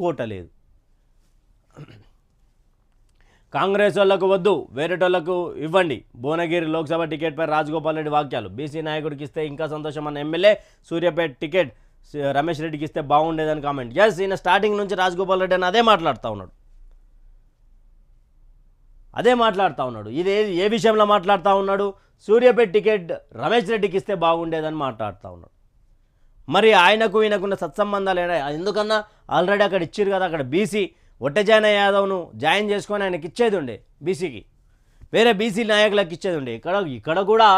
కోట లేదు. కాంగ్రెస్ వాళ్ళకు వద్దు వేరేటోళ్ళకు ఇవ్వండి. భువనగిరి లోక్సభ టికెట్పై రాజగోపాల్ రెడ్డి వాక్యాలు బీసీ నాయకుడికి ఇస్తే ఇంకా సంతోషం అన్న ఎమ్మెల్యే సూర్యాపేట టికెట్ రమేష్ రెడ్డికి ఇస్తే బాగుండేదని కామెంట్. ఎస్ ఈయన స్టార్టింగ్ నుంచి రాజగోపాల్ రెడ్డి అని అదే మాట్లాడుతూ ఉన్నాడు. అదే మాట్లాడుతూ ఉన్నాడు. ఇది ఏ- ఏ విషయంలో మాట్లాడుతూ ఉన్నాడు? సూర్యాపేట టికెట్ రమేష్ రెడ్డికి ఇస్తే బాగుండేదని మాట్లాడుతూ ఉన్నాడు. మరి ఆయనకు ఈయనకున్న సత్సంబంధాలు ఏడా? ఎందుకన్నా? ఆల్రెడీ అక్కడ ఇచ్చారు కదా అక్కడ బీసీ ఒట్టజాన యాదవ్ను జాయిన్ చేసుకొని ఆయనకి ఇచ్చేది ఉండే బీసీకి వేరే బీసీ నాయకులకు ఇచ్చేది ఉండే. ఇక్కడ ఇక్కడ కూడా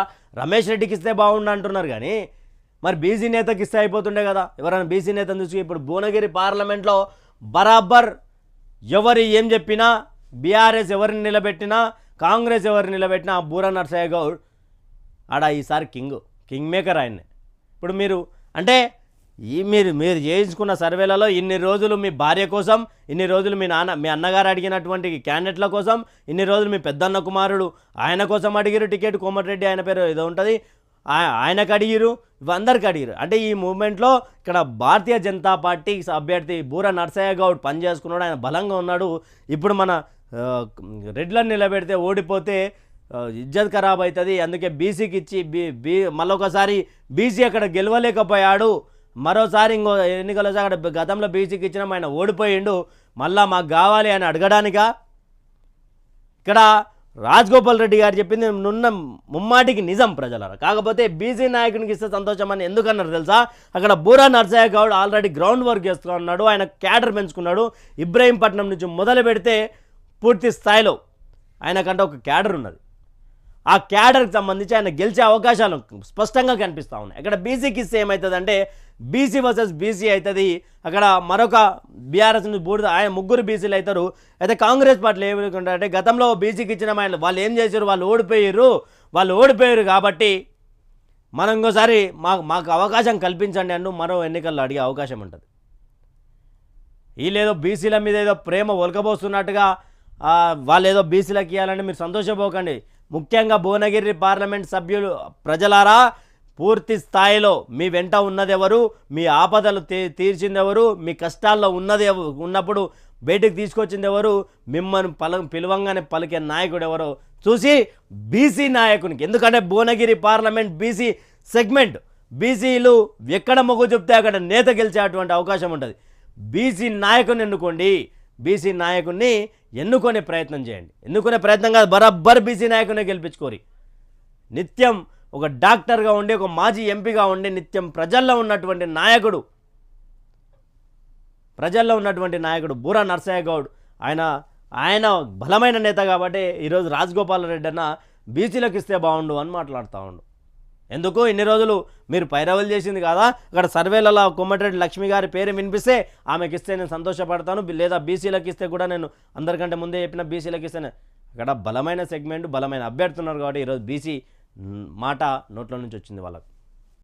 రమేష్ రెడ్డికి ఇస్తే బాగుండు అంటున్నారు కానీ మరి బీసీ నేతకి ఇస్తే అయిపోతుండే కదా. ఎవరైనా బీసీ నేతను చూసి ఇప్పుడు భువనగిరి పార్లమెంట్లో బరాబర్ ఎవరు ఏం చెప్పినా బీఆర్ఎస్ ఎవరిని నిలబెట్టినా కాంగ్రెస్ ఎవరిని నిలబెట్టినా ఆ బూరా నర్సయ్య గౌడ్ ఆడ ఈసారి కింగ్ కింగ్ మేకర్ ఆయన్నే. ఇప్పుడు మీరు అంటే ఈ మీరు మీరు చేయించుకున్న సర్వేలలో ఇన్ని రోజులు మీ భార్య కోసం ఇన్ని రోజులు మీ నాన్న మీ అన్నగారు అడిగినటువంటి క్యాండిడేట్ల కోసం ఇన్ని రోజులు మీ పెద్దన్న కుమారుడు ఆయన కోసం అడిగిరు టికెట్ కోమటిరెడ్డి ఆయన పేరు ఏదో ఉంటుంది. ఆయనకు అడిగిరు ఇవందరికి అడిగిరు. అంటే ఈ మూమెంట్లో ఇక్కడ భారతీయ జనతా పార్టీ అభ్యర్థి బూర నర్సయ్య గౌడ్ పనిచేసుకున్నాడు ఆయన బలంగా ఉన్నాడు. ఇప్పుడు మన రెడ్లను నిలబెడితే ఓడిపోతే ఇజ్జత్ ఖరాబ్ అవుతుంది అందుకే బీసీకి ఇచ్చి బీ బీ మళ్ళొకసారి బీసీ అక్కడ గెలవలేకపోయాడు. మరోసారి ఇంకో ఎన్నికలు అక్కడ గతంలో బీసీకి ఇచ్చిన ఆయన ఓడిపోయిండు. మళ్ళా మాకు కావాలి అని అడగడానికా? ఇక్కడ రాజగోపాల్ రెడ్డి గారు చెప్పింది నున్న ముమ్మాటికి నిజం ప్రజలరా. కాకపోతే బీసీ నాయకునికి ఇస్తే సంతోషం అని ఎందుకన్నారు తెలుసా? అక్కడ Boora Narsaiah Goud already ground work చేస్తున్నాడు ఆయన క్యాడర్ పెంచుకున్నాడు. ఇబ్రహీంపట్నం నుంచి మొదలు పెడితే పూర్తి స్థాయిలో ఆయనకంటే ఒక క్యాడర్ ఉన్నది. ఆ క్యాడర్కి సంబంధించి ఆయన గెలిచే అవకాశాలు స్పష్టంగా కనిపిస్తూ ఉన్నాయి. ఇక్కడ బీసీకి ఇస్తే ఏమవుతుందంటే బీసీ వర్సెస్ బీసీ అవుతుంది అక్కడ మరొక బీఆర్ఎస్ నుంచి బూడిద ఆయన ముగ్గురు బీసీలు అవుతారు అయితే కాంగ్రెస్ పార్టీలు ఏమనుకుంటారంటే గతంలో బీసీకి ఇచ్చిన ఆయన వాళ్ళు ఏం చేశారు? వాళ్ళు ఓడిపోయారు. వాళ్ళు ఓడిపోయారు కాబట్టి మనం ఇంకోసారి మాకు మాకు అవకాశం కల్పించండి అంటూ మరో ఎన్నికల్లో అడిగే అవకాశం ఉంటుంది. వీళ్ళేదో బీసీల మీద ఏదో ప్రేమ ఒలకబోస్తున్నట్టుగా వాళ్ళు ఏదో బీసీలకు ఇవ్వాలని మీరు సంతోషపోకండి ముఖ్యంగా భువనగిరి పార్లమెంట్ సభ్యులు ప్రజలారా పూర్తి స్థాయిలో మీ వెంట ఉన్నది ఎవరు మీ ఆపదలు తీ తీర్చిందెవరు మీ కష్టాల్లో ఉన్నది ఉన్నప్పుడు బయటకు తీసుకొచ్చింది ఎవరు మిమ్మల్ని పల పిలవంగానే పలికే నాయకుడు ఎవరో చూసి బీసీ నాయకునికి ఎందుకంటే భువనగిరి పార్లమెంట్ బీసీ సెగ్మెంట్ బీసీలు ఎక్కడ మొగ్గు చెప్తే అక్కడ నేత గెలిచేటువంటి అవకాశం ఉంటుంది. బీసీ నాయకుని ఎన్నుకోండి. బీసీ నాయకుడిని ఎన్నుకునే ప్రయత్నం చేయండి. ఎన్నుకునే ప్రయత్నం కాదు బరాబర్ బీసీ నాయకునే గెలిపించుకోరి. నిత్యం ఒక డాక్టర్గా ఉండి ఒక మాజీ ఎంపీగా ఉండి నిత్యం ప్రజల్లో ఉన్నటువంటి నాయకుడు ప్రజల్లో ఉన్నటువంటి నాయకుడు బూరా నర్సయ్య గౌడ్ ఆయన ఆయన బలమైన నేత కాబట్టి ఈరోజు రాజగోపాల్ రెడ్డి అన్న బీసీలకు ఇస్తే బాగుండు అని మాట్లాడుతూ ఉండు. ఎందుకు ఇన్ని రోజులు మీరు పైరవలు చేసింది కదా? అక్కడ సర్వేలలో కొమ్మటిరెడ్డి లక్ష్మి గారి పేరు వినిపిస్తే ఆమెకి ఇస్తే నేను సంతోషపడతాను లేదా బీసీలకు ఇస్తే కూడా నేను అందరికంటే ముందే చెప్పిన బీసీలకు ఇస్తే అక్కడ బలమైన సెగ్మెంట్ బలమైన అభ్యర్థున్నారు కాబట్టి ఈరోజు బీసీ మాట నోట్ల నుంచి వచ్చింది వాళ్ళకు.